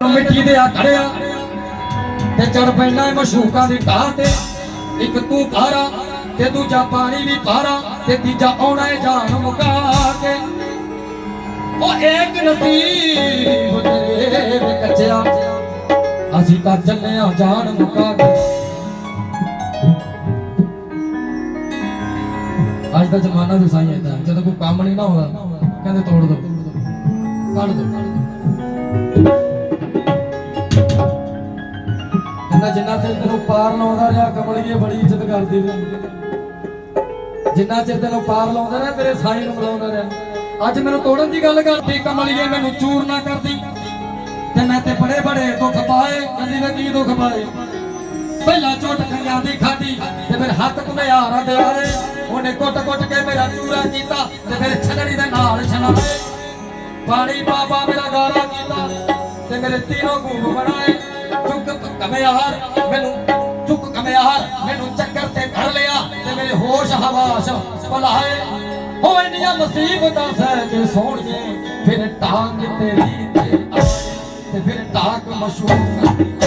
ਮਿੱਟੀ ਦੇ ਆ ਤੇ ਚੜ ਪੈਣਾ ਮਸ਼ੂਕਾਂ ਦੀ ਢਾਹ ਤੇ। ਇੱਕ ਤੂੰ ਭਾਰਾ ਤੇ ਦੂਜਾ ਪਾਣੀ ਵੀ ਭਾਰਾ ਤੇ ਤੀਜਾ ਆਉਣਾ ਏ ਜਾਨ ਮੁਕਾ ਕੇ। ਉਹ ਇੱਕ ਨਸੀਬ ਤੇਰੇ ਵੇ ਕੱਚਿਆ। ਅਸੀਂ ਤਾਂ ਚੱਲੇ ਆ ਜਾਨ ਮੁਕਾ ਕੇ। ਅੱਜ ਦਾ ਜ਼ਮਾਨਾ ਵੀ ਸਾਈ ਜਾਂਦਾ ਜਦੋਂ ਕੋਈ ਕੰਮ ਨਹੀਂ ਨਾ ਹੁੰਦਾ ਕਹਿੰਦੇ ਤੋੜ ਦੋ, ਕੱਢ ਦੋ। ਕਹਿੰਦਾ ਜਿੰਨਾ ਚਿਰ ਤੈਨੂੰ ਪਾਰ ਲਾਉਂਦਾ ਰਿਹਾ ਕਮਲੀਏ ਬੜੀ ਇੱਜ਼ਤ ਕਰਦੀ ਰਹੀ। ਜਿੰਨਾ ਚਿਰ ਤੈਨੂੰ ਪਾਰ ਲਾਉਂਦਾ ਰਿਹਾ, ਤੇਰੇ ਸਾਈ ਨੂੰ ਬੁਲਾਉਂਦਾ ਰਿਹਾ। ਅੱਜ ਮੈਨੂੰ ਤੋੜਨ ਦੀ ਗੱਲ ਕਰਦੀ ਕਮਲੀਏ ਮੈਨੂੰ ਚੂਰ ਨਾ ਕਰਦੀ। ਤੇ ਮੈਂ ਤੇ ਬੜੇ ਬੜੇ ਦੁੱਖ ਪਾਏ ਕਹਿੰਦੀ ਮੈਂ ਕੀ ਦੁੱਖ ਪਾਏ। ਪਹਿਲਾਂ ਝੋਟ ਖੰਗਾਂ ਦੀ ਖਾਦੀ ਤੇ ਫਿਰ ਹੱਥ ਘੁਮਿਆਰਾਂ ਦੇ ਆਏ ਉਹਨੇ ਕੁੱਟ ਕੁੱਟ ਕੇ ਮੇਰਾ ਚੂਰਾ ਕੀਤਾ, ਤੇ ਫਿਰ ਛਲੜੀ ਦੇ ਨਾਲ ਛਲਾਏ। ਪਾਣੀ ਬਾਬਾ ਮੇਰਾ ਗਾਰਾ ਕੀਤਾ, ਤੇ ਮੇਰੇ ਤੀਨੋਂ ਗੂਬ ਬਣਾਏ। ਚੁੱਕ ਕਮਿਆਰ ਮੈਨੂੰ ਚੁੱਕ ਕਮਿਆਰ ਮੈਨੂੰ ਚੱਕਰ ਤੇ ਧਰ ਲਿਆ ਤੇ ਮੇਰੇ ਹੋਸ਼ ਹਵਾਸ ਭੁਲਾਏ। ਹੋ ਇੰਨੀਆਂ ਮੁਸੀਬਤਾਂ ਸਹਿ ਕੇ ਸੋਹਣੀਏ ਫਿਰ ਟਾਂਗ ਤੇਰੀ ਤੇ ਫਿਰ ਟਾਕ ਮਸ਼ਹੂਰ